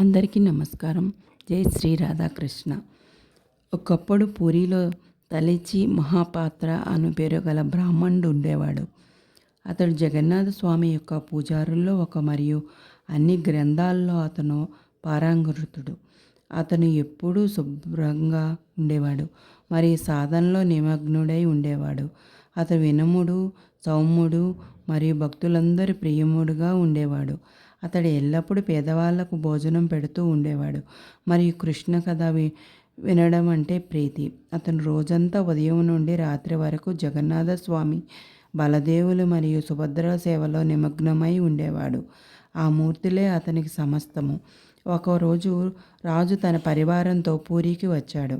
అందరికీ నమస్కారం. జై శ్రీ రాధాకృష్ణ. ఒకప్పుడు పూరిలో తలిచి మహాపాత్ర అను పేరు గల బ్రాహ్మణుడు ఉండేవాడు. అతడు జగన్నాథ స్వామి యొక్క పూజారుల్లో ఒక మరియు అన్ని గ్రంథాల్లో అతను పారాంగృతుడు అతను ఎప్పుడూ శుభ్రంగా ఉండేవాడు మరి సాధనలో నిమగ్నుడై ఉండేవాడు. అతను వినముడు సౌమ్యుడు మరియు భక్తులందరి ప్రియముడుగా ఉండేవాడు. అతడు ఎల్లప్పుడూ పేదవాళ్ళకు భోజనం పెడుతూ ఉండేవాడు. మరియు కృష్ణ కథ వి వినడం అంటే ప్రీతి. అతను రోజంతా ఉదయం నుండి రాత్రి వరకు జగన్నాథ స్వామి బలదేవులు మరియు సుభద్ర సేవలో నిమగ్నమై ఉండేవాడు. ఆ మూర్తులే అతనికి సమస్తము. ఒకరోజు రాజు తన పరివారంతో పూరికి వచ్చాడు.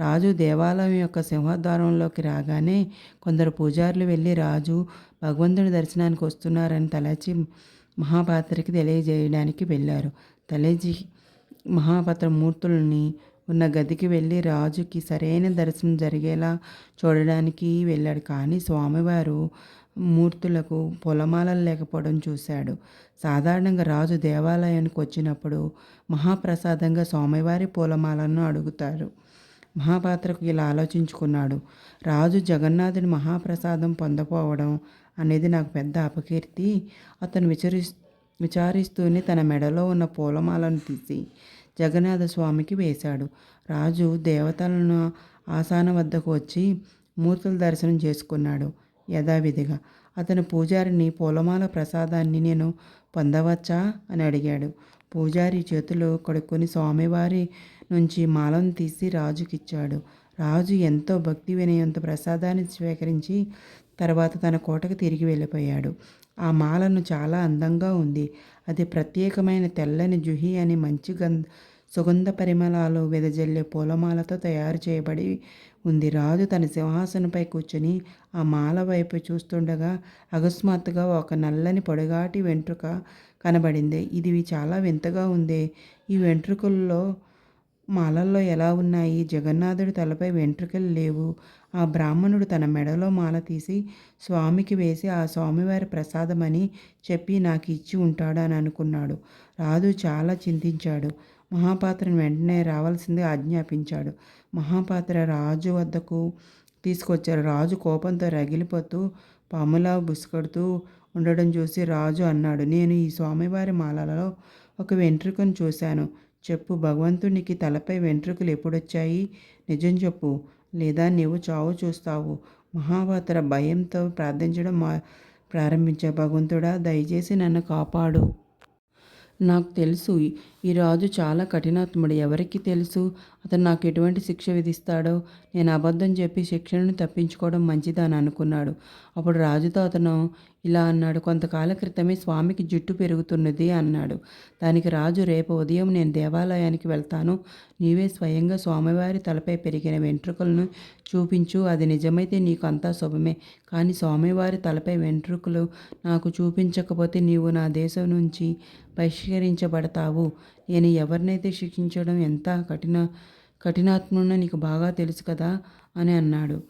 రాజు దేవాలయం యొక్క సింహద్వారంలోకి రాగానే కొందరు పూజారులు వెళ్ళి రాజు భగవంతుడి దర్శనానికి వస్తున్నారని తలచి మహాపాత్రకి తెలియజేయడానికి వెళ్ళారు. తలేజీ మహాపాత్ర మూర్తుల్ని ఉన్న గదికి వెళ్ళి రాజుకి సరైన దర్శనం జరిగేలా చూడడానికి వెళ్ళాడు. కానీ స్వామివారు మూర్తులకు పొలమాలలు లేకపోవడం చూశాడు. సాధారణంగా రాజు దేవాలయానికి వచ్చినప్పుడు మహాప్రసాదంగా స్వామివారి పూలమాలను అడుగుతారు. మహాపాత్రకు ఇలా ఆలోచించుకున్నాడు. రాజు జగన్నాథుని మహాప్రసాదం పొందపోవడం అనేది నాకు పెద్ద అపకీర్తి. అతను విచరి విచారిస్తూనే తన మెడలో ఉన్న పూలమాలను తీసి జగన్నాథ స్వామికి వేశాడు. రాజు దేవతలను ఆసాన వద్దకు వచ్చి మూర్తుల దర్శనం చేసుకున్నాడు యథావిధిగా. అతను పూజారిని పూలమాల ప్రసాదాన్ని నేను పొందవచ్చా? అని అడిగాడు. పూజారి చేతులు కడుక్కొని స్వామివారి నుంచి మాలను తీసి రాజుకిచ్చాడు. రాజు ఎంతో భక్తి వినయంతో ప్రసాదాన్ని స్వీకరించి తర్వాత తన కోటకు తిరిగి వెళ్ళిపోయాడు. ఆ మాలను చాలా అందంగా ఉంది. అది ప్రత్యేకమైన తెల్లని జుహి అని మంచి గంధ సుగంధ పరిమళాలు వెదజల్లే పూలమాలతో తయారు చేయబడి ఉంది. రాజు తన సింహాసనంపై కూర్చొని ఆ మాల వైపు చూస్తుండగా అకస్మాత్తుగా ఒక నల్లని పొడగాటి వెంట్రుక కనబడింది. ఇది చాలా వింతగా ఉంది. ఈ వెంట్రుకల్లో మాలల్లో ఎలా ఉన్నాయి? జగన్నాథుడి తలపై వెంట్రుకలు లేవు. ఆ బ్రాహ్మణుడు తన మెడలో మాల తీసి స్వామికి వేసి ఆ స్వామివారి ప్రసాదమని చెప్పి నాకు ఇచ్చి ఉంటాడు అని అనుకున్నాడు. రాజు చాలా చింతించాడు. మహాపాత్రను వెంటనే రావాల్సింది ఆజ్ఞాపించాడు. మహాపాత్ర రాజు వద్దకు తీసుకొచ్చారు. రాజు కోపంతో రగిలిపోతూ పాములా బుసుకొడుతూ ఉండడం చూసి రాజు అన్నాడు. నేను ఈ స్వామివారి మాలలో ఒక వెంట్రుకను చూశాను. చెప్పు భగవంతునికి తలపై వెంట్రుకలు ఎప్పుడొచ్చాయి? నిజం చెప్పు. లేదా నీవు చావు చూస్తావు. మహాపాత్ర భయంతో ప్రార్థించడం మా ప్రారంభించా భగవంతుడా దయచేసి నన్ను కాపాడు. నాకు తెలుసు ఈ రాజు చాలా కఠినాత్ముడు. ఎవరికి తెలుసు? అతను నాకు ఎటువంటి శిక్ష విధిస్తాడో నేను అబద్ధం చెప్పి శిక్షణను తప్పించుకోవడం మంచిదని అనుకున్నాడు. అప్పుడు రాజుతో అతను ఇలా అన్నాడు కొంతకాల క్రితమే స్వామికి జుట్టు పెరుగుతున్నది అన్నాడు. దానికి రాజు రేపు ఉదయం నేను దేవాలయానికి వెళ్తాను. నీవే స్వయంగా స్వామివారి తలపై పెరిగిన వెంట్రుకలను చూపించు. అది నిజమైతే నీకు అంతా శుభమే. కానీ స్వామివారి తలపై వెంట్రుకలు నాకు చూపించకపోతే నీవు నా దేశం నుంచి బహిష్కరించబడతావు. నేను ఎవరినైతే శిక్షించడం ఎంత కఠిన కఠినాత్మునో నీకు బాగా తెలుసు కదా అని అన్నాడు.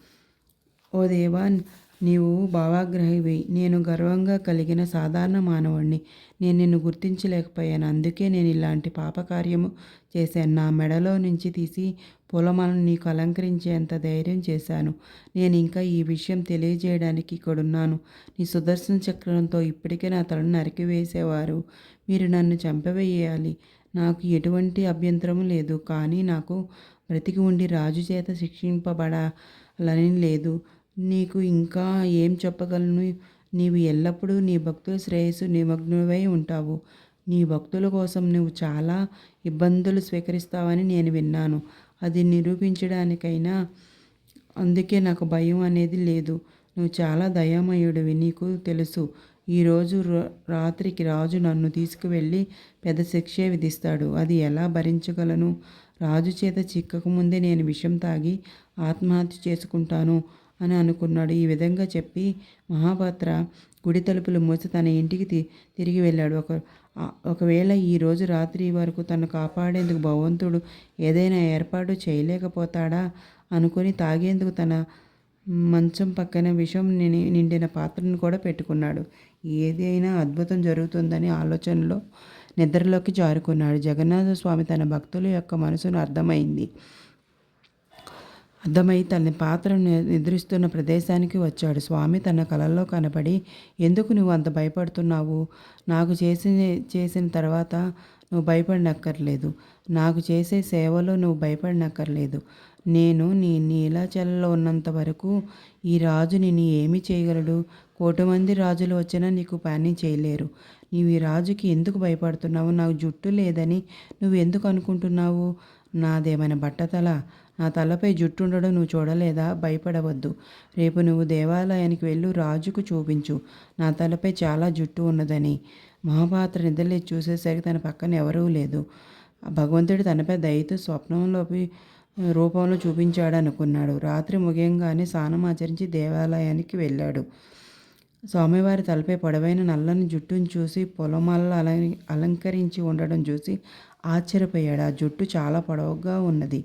ఓ దేవా నీవు భావాగ్రహివి నేను గర్వంగా కలిగిన సాధారణ మానవుణ్ణి. నేను నిన్ను గుర్తించలేకపోయాను. అందుకే నేను ఇలాంటి పాపకార్యము చేశాను. నా మెడలో నుంచి తీసి పూలమాలను నీకు అలంకరించేంత ధైర్యం చేశాను. నేను ఇంకా ఈ విషయం తెలియజేయడానికి ఇక్కడున్నాను. నీ సుదర్శన చక్రంతో ఇప్పటికే నా తలను నరికివేసేవారు. మీరు నన్ను చంపవేయాలి. నాకు ఎటువంటి అభ్యంతరము లేదు. కానీ నాకు బ్రతికి ఉండి రాజు చేత శిక్షింపబడాలని లేదు. నీకు ఇంకా ఏం చెప్పగలను? నీవు ఎల్లప్పుడూ నీ భక్తుల శ్రేయస్సు నిమగ్నమై ఉంటావు. నీ భక్తుల కోసం నువ్వు చాలా ఇబ్బందులు స్వీకరిస్తావని నేను విన్నాను. అది నిరూపించడానికైనా అందుకే నాకు భయం అనేది లేదు. నువ్వు చాలా దయామయుడివి. నీకు తెలుసు. ఈరోజు రాత్రికి రాజు నన్ను తీసుకువెళ్ళి పెద్ద శిక్షే విధిస్తాడు. అది ఎలా భరించగలను? రాజు చేత చిక్కకముందే నేను విషం తాగి ఆత్మహత్య చేసుకుంటాను అని అనుకున్నాడు. ఈ విధంగా చెప్పి మహాపాత్ర గుడి తలుపులు మూసి తన ఇంటికి తిరిగి వెళ్ళాడు. ఒక ఒకవేళ ఈరోజు రాత్రి వరకు తను కాపాడేందుకు భగవంతుడు ఏదైనా ఏర్పాటు చేయలేకపోతాడా అనుకుని తాగేందుకు తన మంచం పక్కన విషం నిండిన పాత్రను కూడా పెట్టుకున్నాడు. ఏదైనా అద్భుతం జరుగుతుందని ఆలోచనలో నిద్రలోకి జారుకున్నాడు. జగన్నాథ స్వామి తన భక్తుల యొక్క మనసును అర్థమైంది. అర్థమై తన పాత్రను నిద్రిస్తున్న ప్రదేశానికి వచ్చాడు. స్వామి తన కలలో కనపడి ఎందుకు నువ్వు అంత భయపడుతున్నావు? నాకు చేసి చేసిన తర్వాత నువ్వు భయపడినక్కర్లేదు. నాకు చేసే సేవలో నువ్వు భయపడినక్కర్లేదు. నేను నీ నీలాచలలో ఉన్నంత వరకు ఈ రాజు నిన్ను ఏమి చేయగలడు? కోటి మంది రాజులు వచ్చినా నీకు పని చేయలేరు. నీవు ఈ రాజుకి ఎందుకు భయపడుతున్నావు? నాకు జుట్టు లేదని నువ్వు ఎందుకు అనుకుంటున్నావు? నాదేమైనా బట్టతల? నా తలపై జుట్టు ఉండడం నువ్వు చూడలేదా? భయపడవద్దు. రేపు నువ్వు దేవాలయానికి వెళ్ళు రాజుకు చూపించు. నా తలపై చాలా జుట్టు ఉన్నదని. మహాపాత్ర నిద్రలేచి చూసేసరికి తన పక్కన ఎవరూ లేదు. భగవంతుడు తనపై దయతో స్వప్నంలోపి రూపంలో చూపించాడు అనుకున్నాడు రాత్రి ముగియంగానే స్నానం ఆచరించి దేవాలయానికి వెళ్ళాడు. స్వామివారి తలపై పొడవైన నల్లని జుట్టును చూసి పొలమల్ల అలం అలంకరించి ఉండడం చూసి ఆశ్చర్యపోయాడు. ఆ జుట్టు చాలా పొడవుగా ఉన్నది.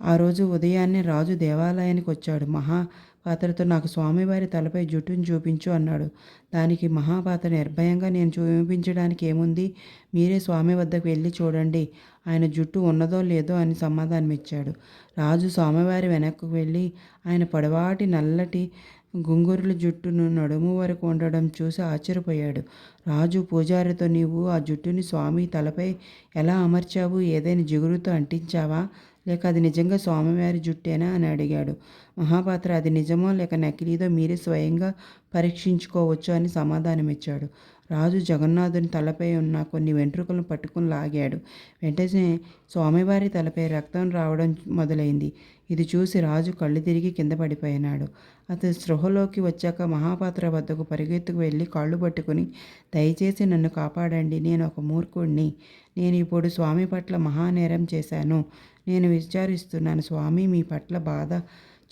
ఆ రోజు ఉదయాన్నే రాజు దేవాలయానికి వచ్చాడు. మహాపాత్రతో నాకు స్వామివారి తలపై జుట్టును చూపించు అన్నాడు. దానికి మహాపాత్ర నిర్భయంగా నేను చూపించడానికి ఏముంది? మీరే స్వామి వద్దకు వెళ్ళి చూడండి. ఆయన జుట్టు ఉన్నదో లేదో అని సమాధానం ఇచ్చాడు రాజు స్వామివారి వెనక్కు వెళ్ళి ఆయన పొడవాటి నల్లటి గుంగురుల జుట్టును నడుము వరకు ఉండడం చూసి ఆశ్చర్యపోయాడు. రాజు పూజారితో నీవు ఆ జుట్టుని స్వామి తలపై ఎలా అమర్చావు? ఏదైనా జిగురుతో అంటించావా? లేక అది నిజంగా స్వామివారి జుట్టేనా అని అడిగాడు. మహాపాత్ర అది నిజమో లేక నకిలీదో మీరే స్వయంగా పరీక్షించుకోవచ్చు అని సమాధానమిచ్చాడు. రాజు జగన్నాథుని తలపై ఉన్న కొన్ని వెంట్రుకలను పట్టుకుని లాగాడు. వెంటనే స్వామివారి తలపై రక్తం రావడం మొదలైంది. ఇది చూసి రాజు కళ్ళు తిరిగి కింద పడిపోయినాడు. అతను స్పృహలోకి వచ్చాక మహాపాత్ర వద్దకు పరిగెత్తుకు వెళ్ళి కాళ్ళు పట్టుకుని దయచేసి నన్ను కాపాడండి. నేను ఒక మూర్ఖుడిని నేను ఇప్పుడు స్వామి పట్ల మహానేరం చేశాను. నేను విచారిస్తున్నాను. స్వామి మీ పట్ల బాధ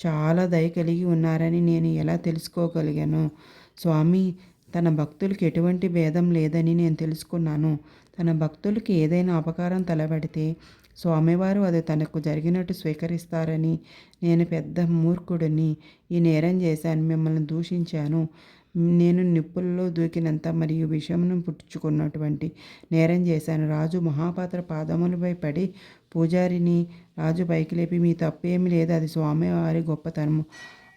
చాలా దయ కలిగి ఉన్నారని నేను ఎలా తెలుసుకోగలిగాను స్వామి తన భక్తులకి ఎటువంటి భేదం లేదని నేను తెలుసుకున్నాను. తన భక్తులకి ఏదైనా అపకారం తలబడితే స్వామివారు అది తనకు జరిగినట్టు స్వీకరిస్తారని నేను పెద్ద మూర్ఖుడిని ఈ నేరం చేశాను మిమ్మల్ని దూషించాను. నేను నిప్పుల్లో దూకినంత మరియు విషమును పుట్టుకున్నటువంటి నేరం చేశాను. రాజు మహాపాత్ర పాదములపై పడి పూజారిని రాజు పైకి లేపి మీ తప్పు ఏమి లేదు అది స్వామివారి గొప్పతనము.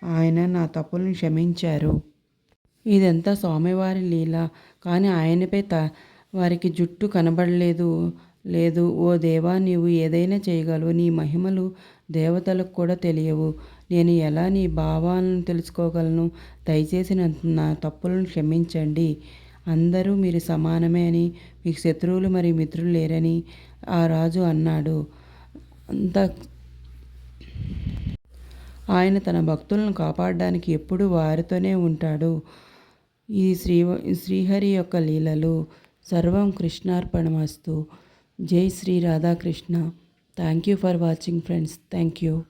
ఆయన నా తప్పులను క్షమించారు. ఇదంతా స్వామివారి లీల. కానీ ఆయనపై త వారికి జుట్టు కనబడలేదు. లేదు ఓ దేవా నీవు ఏదైనా చేయగలవు. నీ మహిమలు దేవతలకు కూడా తెలియవు. నేను ఎలా నీ భావాలను తెలుసుకోగలను? దయచేసి నా తప్పులను క్షమించండి. అందరూ మీరు సమానమే అని మీకు శత్రువులు మరియు మిత్రులు లేరని ఆ రాజు అన్నాడు. అంత ఆయన తన భక్తులను కాపాడడానికి ఎప్పుడూ వారితోనే ఉంటాడు. ఈ శ్రీ శ్రీహరి యొక్క లీలలు సర్వం కృష్ణార్పణమస్తు. జై Shri Radhakrishna. Thank you for watching friends thank you